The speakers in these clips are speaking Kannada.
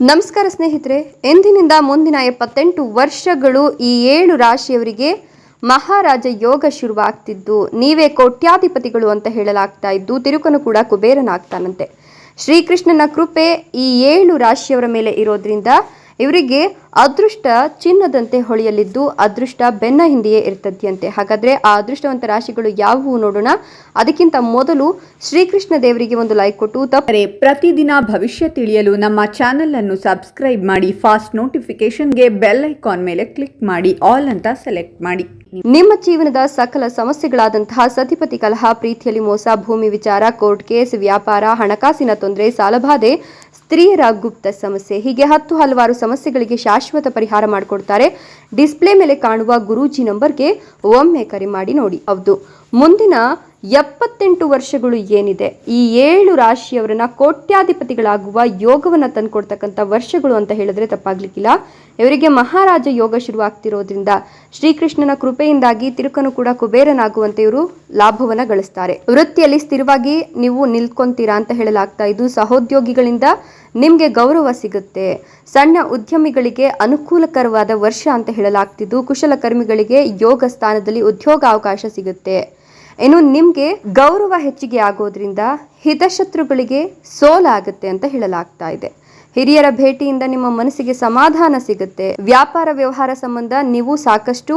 ನಮಸ್ಕಾರ ಸ್ನೇಹಿತರೆ, ಎಂದಿನಿಂದ ಮುಂದಿನ ಎಪ್ಪತ್ತೆಂಟು ವರ್ಷಗಳು ಈ ಏಳು ರಾಶಿಯವರಿಗೆ ಮಹಾರಾಜ ಯೋಗ ಶುರುವಾಗ್ತಿದ್ದು. ನೀವೇ ಕೋಟ್ಯಾಧಿಪತಿಗಳು ಅಂತ ಹೇಳಲಾಗ್ತಾ ಇದ್ದು, ತಿರುಕನು ಕೂಡ ಕುಬೇರನಾಗ್ತಾನಂತೆ. ಶ್ರೀಕೃಷ್ಣನ ಕೃಪೆ ಈ ಏಳು ರಾಶಿಯವರ ಮೇಲೆ ಇರೋದ್ರಿಂದ ಇವರಿಗೆ ಅದೃಷ್ಟ ಚಿನ್ನದಂತೆ ಹೊಳೆಯಲಿದ್ದು ಅದೃಷ್ಟ ಬೆನ್ನ ಹಿಂದೆಯೇ ಇರ್ತದೆಯಂತೆ. ಹಾಗಾದ್ರೆ ಆ ಅದೃಷ್ಟವಂತ ರಾಶಿಗಳು ಯಾವುವು ನೋಡೋಣ. ಅದಕ್ಕಿಂತ ಮೊದಲು ಶ್ರೀಕೃಷ್ಣ ದೇವರಿಗೆ ಒಂದು ಲೈಕ್ ಕೊಟ್ಟು ತಪ್ಪರೆ ಪ್ರತಿದಿನ ಭವಿಷ್ಯ ತಿಳಿಯಲು ನಮ್ಮ ಚಾನೆಲ್ ಅನ್ನು ಸಬ್ಸ್ಕ್ರೈಬ್ ಮಾಡಿ ಫಾಸ್ಟ್ ನೋಟಿಫಿಕೇಶನ್ಗೆ ಬೆಲ್ ಐಕಾನ್ ಮೇಲೆ ಕ್ಲಿಕ್ ಮಾಡಿ ಆಲ್ ಅಂತ ಸೆಲೆಕ್ಟ್ ಮಾಡಿ. ನಿಮ್ಮ ಜೀವನದ ಸಕಲ ಸಮಸ್ಯೆಗಳಾದಂತಹ ಸತಿಪತಿ ಕಲಹ ಪ್ರೀತಿಯಲ್ಲಿ ಮೋಸ ಭೂಮಿ ವಿಚಾರ ಕೋರ್ಟ್ ಕೇಸ್ ವ್ಯಾಪಾರ ಹಣಕಾಸಿನ ತೊಂದರೆ ಸಾಲಬಾಧೆ ಸ್ತ್ರೀಯರ ಗುಪ್ತ ಸಮಸ್ಯೆ ಹೀಗೆ ಹತ್ತು ಹಲವಾರು ಸಮಸ್ಯೆಗಳಿಗೆ ಶಾಶ್ವತ ಪರಿಹಾರ ಮಾಡಿಕೊಡ್ತಾರೆ. ಡಿಸ್ಪ್ಲೇ ಮೇಲೆ ಕಾಣುವ ಗುರೂಜಿ ನಂಬರ್ಗೆ ಒಮ್ಮೆ ಕರೆ ಮಾಡಿ ನೋಡಿ. ಹೌದು. ಮುಂದಿನ ಎಪ್ಪತ್ತೆಂಟು ವರ್ಷಗಳು ಏನಿದೆ? ಈ ಏಳು ರಾಶಿಯವರನ್ನ ಕೋಟ್ಯಾಧಿಪತಿಗಳಾಗುವ ಯೋಗವನ್ನ ತಂದ್ಕೊಡ್ತಕ್ಕಂಥ ವರ್ಷಗಳು ಅಂತ ಹೇಳಿದ್ರೆ ತಪ್ಪಾಗ್ಲಿಕ್ಕಿಲ್ಲ. ಇವರಿಗೆ ಮಹಾರಾಜ ಯೋಗ ಶುರುವಾಗ್ತಿರೋದ್ರಿಂದ ಶ್ರೀಕೃಷ್ಣನ ಕೃಪೆಯಿಂದಾಗಿ ತಿರುಕನು ಕೂಡ ಕುಬೇರನಾಗುವಂತೆ ಇವರು ಲಾಭವನ್ನ ಗಳಿಸ್ತಾರೆ. ವೃತ್ತಿಯಲ್ಲಿ ಸ್ಥಿರವಾಗಿ ನೀವು ನಿಲ್ಕೊಂತೀರಾ ಅಂತ ಹೇಳಲಾಗ್ತಾ ಇದು ಸಹೋದ್ಯೋಗಿಗಳಿಂದ ನಿಮಗೆ ಗೌರವ ಸಿಗುತ್ತೆ. ಸಣ್ಣ ಉದ್ಯಮಿಗಳಿಗೆ ಅನುಕೂಲಕರವಾದ ವರ್ಷ ಅಂತ ಹೇಳಲಾಗ್ತಿದ್ದು ಕುಶಲಕರ್ಮಿಗಳಿಗೆ ಯೋಗ ಸ್ಥಾನದಲ್ಲಿ ಉದ್ಯೋಗ ಅವಕಾಶ ಸಿಗುತ್ತೆ. ಇನ್ನು ನಿಮಗೆ ಗೌರವ ಹೆಚ್ಚಿಗೆ ಆಗೋದ್ರಿಂದ ಹಿತಶತ್ರುಗಳಿಗೆ ಸೋಲಾಗುತ್ತೆ ಅಂತ ಹೇಳಲಾಗ್ತಾ ಇದೆ. ಹಿರಿಯರ ಭೇಟಿಯಿಂದ ನಿಮ್ಮ ಮನಸ್ಸಿಗೆ ಸಮಾಧಾನ ಸಿಗುತ್ತೆ. ವ್ಯಾಪಾರ ವ್ಯವಹಾರ ಸಂಬಂಧ ನೀವು ಸಾಕಷ್ಟು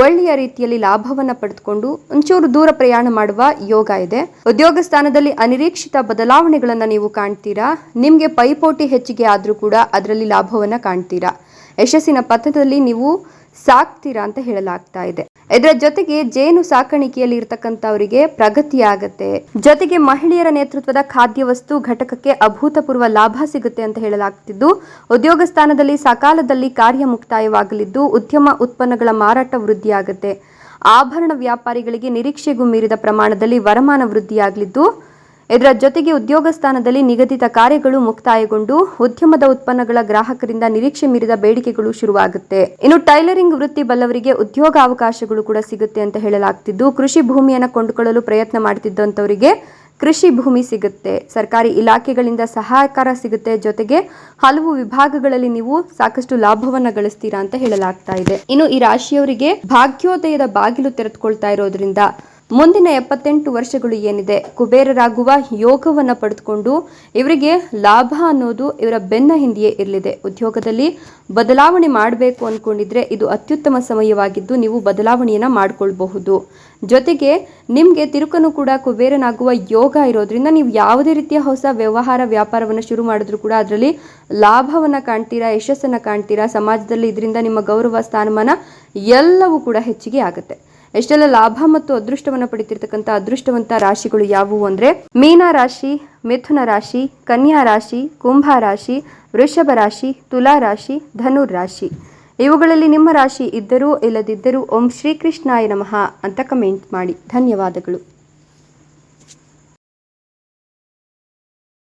ಒಳ್ಳೆಯ ರೀತಿಯಲ್ಲಿ ಲಾಭವನ್ನ ಪಡೆದುಕೊಂಡು ಒಂಚೂರು ದೂರ ಪ್ರಯಾಣ ಮಾಡುವ ಯೋಗ ಇದೆ. ಉದ್ಯೋಗ ಸ್ಥಾನದಲ್ಲಿ ಅನಿರೀಕ್ಷಿತ ಬದಲಾವಣೆಗಳನ್ನ ನೀವು ಕಾಣ್ತೀರಾ? ನಿಮಗೆ ಪೈಪೋಟಿ ಹೆಚ್ಚಿಗೆ ಆದರೂ ಕೂಡ ಅದರಲ್ಲಿ ಲಾಭವನ್ನ ಕಾಣ್ತೀರಾ? ಯಶಸ್ಸಿನ ಪಥದಲ್ಲಿ ನೀವು ಸಾಕ್ತೀರಾ ಅಂತ ಹೇಳಲಾಗ್ತಾ ಇದೆ. ಇದರ ಜೊತೆಗೆ ಜೇನು ಸಾಕಾಣಿಕೆಯಲ್ಲಿ ಪ್ರಗತಿ ಆಗತ್ತೆ. ಜೊತೆಗೆ ಮಹಿಳೆಯರ ನೇತೃತ್ವದ ಖಾದ್ಯ ವಸ್ತು ಘಟಕಕ್ಕೆ ಅಭೂತಪೂರ್ವ ಲಾಭ ಸಿಗುತ್ತೆ ಅಂತ ಹೇಳಲಾಗ್ತಿದ್ದು, ಉದ್ಯೋಗ ಸ್ಥಾನದಲ್ಲಿ ಸಕಾಲದಲ್ಲಿ ಕಾರ್ಯ ಮುಕ್ತಾಯವಾಗಲಿದ್ದು ಉದ್ಯಮ ಉತ್ಪನ್ನಗಳ ಮಾರಾಟ ವೃದ್ಧಿಯಾಗುತ್ತೆ ಆಭರಣ ವ್ಯಾಪಾರಿಗಳಿಗೆ ನಿರೀಕ್ಷೆಗೂ ಮೀರಿದ ಪ್ರಮಾಣದಲ್ಲಿ ವರಮಾನ ವೃದ್ಧಿಯಾಗಲಿದ್ದು ಇದರ ಜೊತೆಗೆ ಉದ್ಯೋಗ ಸ್ಥಾನದಲ್ಲಿ ನಿಗದಿತ ಕಾರ್ಯಗಳು ಮುಕ್ತಾಯಗೊಂಡು ಉದ್ಯಮದ ಉತ್ಪನ್ನಗಳ ಗ್ರಾಹಕರಿಂದ ನಿರೀಕ್ಷೆ ಮೀರಿದ ಬೇಡಿಕೆಗಳು ಶುರುವಾಗುತ್ತೆ. ಇನ್ನು ಟೈಲರಿಂಗ್ ವೃತ್ತಿ ಬಲ್ಲವರಿಗೆ ಉದ್ಯೋಗ ಅವಕಾಶಗಳು ಕೂಡ ಸಿಗುತ್ತೆ ಅಂತ ಹೇಳಲಾಗ್ತಿದ್ದು, ಕೃಷಿ ಭೂಮಿಯನ್ನು ಕೊಂಡುಕೊಳ್ಳಲು ಪ್ರಯತ್ನ ಮಾಡ್ತಿದ್ದಂಥವರಿಗೆ ಕೃಷಿ ಭೂಮಿ ಸಿಗುತ್ತೆ. ಸರ್ಕಾರಿ ಇಲಾಖೆಗಳಿಂದ ಸಹಕಾರ ಸಿಗುತ್ತೆ. ಜೊತೆಗೆ ಹಲವು ವಿಭಾಗಗಳಲ್ಲಿ ನೀವು ಸಾಕಷ್ಟು ಲಾಭವನ್ನ ಗಳಿಸ್ತೀರಾ ಅಂತ ಹೇಳಲಾಗ್ತಾ ಇದೆ. ಇನ್ನು ಈ ರಾಶಿಯವರಿಗೆ ಭಾಗ್ಯೋದಯದ ಬಾಗಿಲು ತೆರೆದುಕೊಳ್ತಾ ಇರೋದ್ರಿಂದ ಮುಂದಿನ ಎಪ್ಪತ್ತೆಂಟು ವರ್ಷಗಳು ಏನಿದೆ? ಕುಬೇರರಾಗುವ ಯೋಗವನ್ನು ಪಡೆದುಕೊಂಡು ಇವರಿಗೆ ಲಾಭ ಅನ್ನೋದು ಇವರ ಬೆನ್ನ ಹಿಂದೆಯೇ ಇರಲಿದೆ. ಉದ್ಯೋಗದಲ್ಲಿ ಬದಲಾವಣೆ ಮಾಡಬೇಕು ಅಂದ್ಕೊಂಡಿದ್ರೆ ಇದು ಅತ್ಯುತ್ತಮ ಸಮಯವಾಗಿದ್ದು ನೀವು ಬದಲಾವಣೆಯನ್ನು ಮಾಡಿಕೊಳ್ಬಹುದು. ಜೊತೆಗೆ ನಿಮಗೆ ತಿರುಕನು ಕೂಡ ಕುಬೇರನಾಗುವ ಯೋಗ ಇರೋದ್ರಿಂದ ನೀವು ಯಾವುದೇ ರೀತಿಯ ಹೊಸ ವ್ಯವಹಾರ, ವ್ಯಾಪಾರವನ್ನು ಶುರು ಮಾಡಿದ್ರು ಕೂಡ ಅದರಲ್ಲಿ ಲಾಭವನ್ನು ಕಾಣ್ತೀರಾ, ಯಶಸ್ಸನ್ನು ಕಾಣ್ತೀರಾ? ಸಮಾಜದಲ್ಲಿ ಇದರಿಂದ ನಿಮ್ಮ ಗೌರವ, ಸ್ಥಾನಮಾನ ಎಲ್ಲವೂ ಕೂಡ ಹೆಚ್ಚಿಗೆ ಆಗುತ್ತೆ. ಎಷ್ಟೆಲ್ಲ ಲಾಭ ಮತ್ತು ಅದೃಷ್ಟವನ್ನು ಪಡಿತಿರ್ತಕ್ಕಂಥ ಅದೃಷ್ಟವಂತ ರಾಶಿಗಳು ಯಾವುವು ಅಂದರೆ ಮೀನ ರಾಶಿ, ಮಿಥುನ ರಾಶಿ, ಕನ್ಯಾ ರಾಶಿ, ಕುಂಭ ರಾಶಿ, ವೃಷಭ ರಾಶಿ, ತುಲಾ ರಾಶಿ, ಧನುರ್ ರಾಶಿ. ಇವುಗಳಲ್ಲಿ ನಿಮ್ಮ ರಾಶಿ ಇದ್ದರೂ ಇಲ್ಲದಿದ್ದರೂ ಓಂ ಶ್ರೀಕೃಷ್ಣಾಯ ನಮಃ ಅಂತ ಕಮೆಂಟ್ ಮಾಡಿ. ಧನ್ಯವಾದಗಳು.